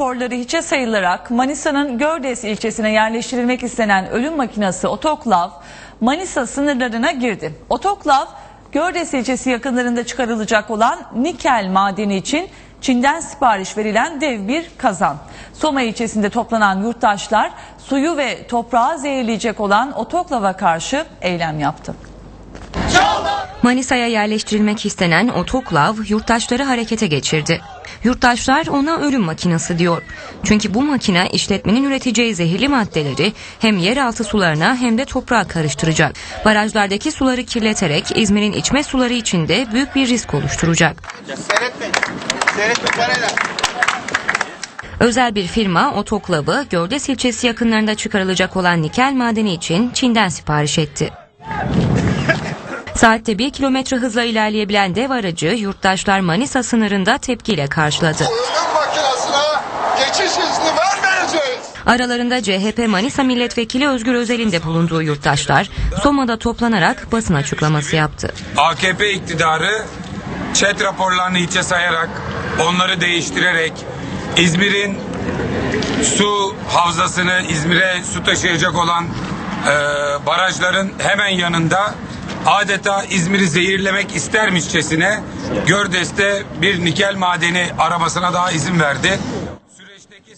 raporları hiçe sayılarak Manisa'nın Gördes ilçesine yerleştirilmek istenen ölüm makinesi otoklav Manisa sınırlarına girdi. Otoklav Gördes ilçesi yakınlarında çıkarılacak olan nikel madeni için Çin'den sipariş verilen dev bir kazan. Soma ilçesinde toplanan yurttaşlar suyu ve toprağı zehirleyecek olan otoklava karşı eylem yaptı. Manisa'ya yerleştirilmek istenen otoklav yurttaşları harekete geçirdi. Yurttaşlar ona ölüm makinesi diyor. Çünkü bu makine işletmenin üreteceği zehirli maddeleri hem yeraltı sularına hem de toprağa karıştıracak. Barajlardaki suları kirleterek İzmir'in içme suları için de büyük bir risk oluşturacak. Özel bir firma otoklavı Gördes ilçesi yakınlarında çıkarılacak olan nikel madeni için Çin'den sipariş etti. Saatte 1 kilometre hızla ilerleyebilen dev aracı yurttaşlar Manisa sınırında tepkiyle karşıladı. Makinesine geçiş izni vermeyeceğiz. Aralarında CHP Manisa Milletvekili Özgür Özel'in de bulunduğu yurttaşlar Soma'da toplanarak basın açıklaması yaptı. AKP iktidarı chat raporlarını hiçe sayarak, onları değiştirerek İzmir'in su havzasını İzmir'e su taşıyacak olan e, barajların hemen yanında adeta İzmir'i zehirlemek istermişçesine Gördes'te bir nikel madeni arabasına daha izin verdi. Süreçteki